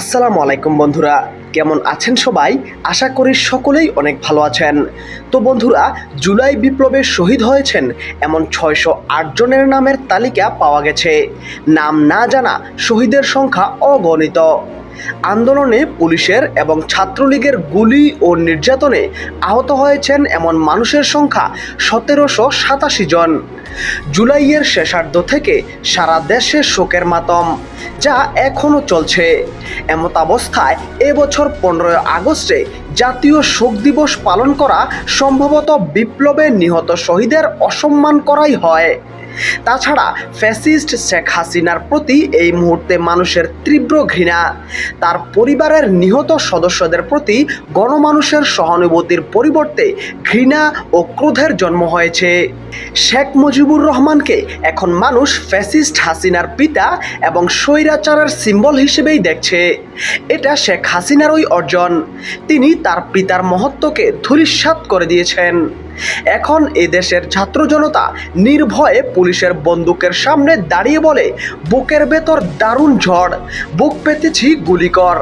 আসসালামু আলাইকুম বন্ধুরা, কেমন আছেন সবাই? আশা করি সকলেই অনেক ভালো আছেন। তো বন্ধুরা, জুলাই বিপ্লবে শহীদ হয়েছেন এমন ছয়শো আটজনের নামের তালিকা পাওয়া গেছে। নাম না জানা শহীদের সংখ্যা অগণিত। আন্দোলনে পুলিশের এবং ছাত্রলীগের গুলি ও নির্যাতনে আহত হয়েছেন এমন মানুষের সংখ্যা সতেরোশো সাতাশি জন। জুলাইয়ের শেষার্ধ থেকে সারা দেশে শোকের মাতম, যা এখনও চলছে। এমত অবস্থায় এবছর পনেরোই আগস্টে জাতীয় শোক দিবস পালন করা সম্ভবত বিপ্লবে নিহত শহীদের অসম্মান করাই হয়। তাছাড়া ফ্যাসিস্ট শেখ হাসিনার প্রতি এই মুহূর্তে মানুষের তীব্র ঘৃণা। তার পরিবারের নিহত সদস্যদের প্রতি গণমানুষের সহানুভূতির পরিবর্তে ঘৃণা ও ক্রোধের জন্ম হয়েছে। শেখ মুজিবুর রহমানকে এখন মানুষ ফ্যাসিস্ট হাসিনার পিতা এবং স্বৈরাচারের সিম্বল হিসেবেই দেখছে। এটা শেখ হাসিনারই অর্জন। তিনি তার পিতার মহত্বকে ধূলিসাৎ করে দিয়েছেন। এখন এদেশের ছাত্র জনতা নির্ভয়ে পুলিশের বন্দুকের সামনে দাঁড়িয়ে বলে, বুকের ভেতর দারুণ ঝড়, বুক পেতেছি গুলিকর।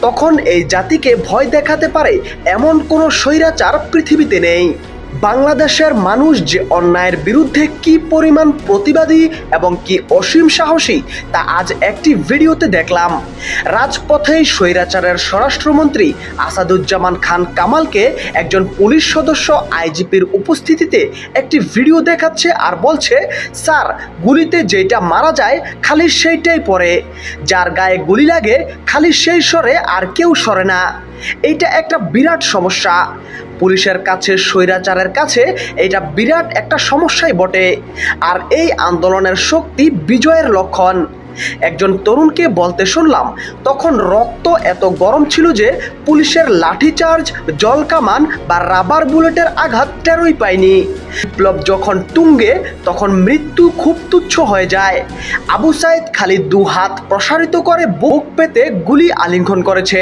তখন এই জাতিকে ভয় দেখাতে পারে এমন কোনো স্বৈরাচার পৃথিবীতে নেই। বাংলাদেশের মানুষ যে অন্যায়ের বিরুদ্ধে কি পরিমাণ প্রতিবাদী এবং কি অসীম সাহসী, তা আজ একটি ভিডিওতে দেখলাম। রাজপথেই স্বৈরাচারের স্বরাষ্ট্রমন্ত্রী আসাদুজ্জামান খান কামালকে একজন পুলিশ সদস্য আইজিপির উপস্থিতিতে একটি ভিডিও দেখাচ্ছে আর বলছে, স্যার, গুলিতে যেটা মারা যায়, খালি সেইটাই পড়ে। যার গায়ে গুলি লাগে, খালি সেই সরে আর কেউ সরে না। এইটা একটা বিরাট সমস্যা। পুলিশের কাছে, স্বৈরাচারের কাছে এটা বিরাট একটা সমস্যাই বটে। আর এই আন্দোলনের শক্তি বিজয়ের লক্ষণ। একজন তরুণকে বলতে শুনলাম, তখন রক্ত এত গরম ছিল যে পুলিশের লাঠিচার্জ জলকামান বা রাবার বুলেটের আঘাত টেরই পায়নি। বিপ্লব যখন তুঙ্গে, তখন মৃত্যু খুব তুচ্ছ হয়ে যায়। আবু সাইদ খালি দু হাত প্রসারিত করে বুক পেতে গুলি আলিঙ্গন করেছে।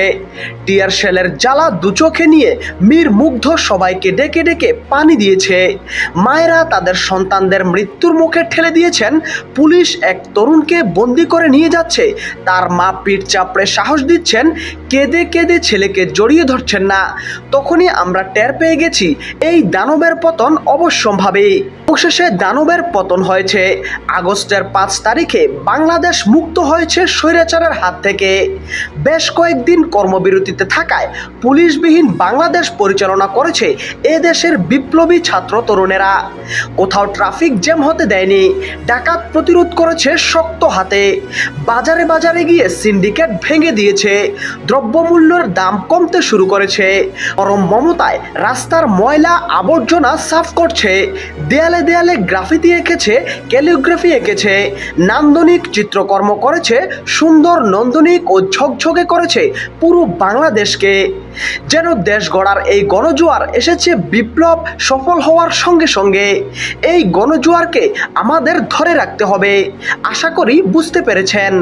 টিয়ার শেলের জ্বালা দু চোখে নিয়ে মীর মুগ্ধ সবাইকে ডেকে ডেকে পানি দিয়েছে। মায়েরা তাদের সন্তানদের মৃত্যুর মুখে ঠেলে দিয়েছেন। পুলিশ এক তরুণকে বন্দি করে নিয়ে যাচ্ছে। তার মা পিঠ চাপড়ে সাহস দিচ্ছেন। কেঁদে কেঁদে ছেলেকে জড়িয়ে ধরছেন না। তখনই আমরা টের পেয়ে গেছি, এই দানবের পতন অবশ্যম্ভাবী অবশেষে দানবের পতন হয়েছে। আগস্টের পাঁচ তারিখে বাংলাদেশ মুক্ত হয়েছে স্বৈরাচারের হাত থেকে। বেশ কয়েকদিন কর্মবিরতিতে থাকায় পুলিশবিহীন বাংলাদেশ পরিচালনা করেছে এ দেশের বিপ্লবী ছাত্র তরুণেরা। কোথাও ট্রাফিক জ্যাম হতে দেয়নি, ডাকাত প্রতিরোধ করেছে শক্ত হাতে। বাজারে বাজারে গিয়ে সিন্ডিকেট ভেঙে দিয়েছে, দ্রব্যমূল্যের দাম কমতে শুরু করেছে। পরম মমতায় রাস্তার ময়লা আবর্জনা সাফ করছে। দেয়ালে দেয়ালে গ্রাফিতি এঁকেছে ক্যালিওগ্রাফি এঁকেছে, নান্দনিক চিত্রকর্ম করেছে, সুন্দর নন্দনিক ও ঝকঝকে করেছে পুরো বাংলাদেশকে। যেন দেশ গড়ার এই গণজোয়ার এসেছে বিপ্লব সফল হওয়ার সঙ্গে সঙ্গে। এই গণজোয়ারকে আমাদের ধরে রাখতে হবে, আশা করি বুঝতে পেরেছেন।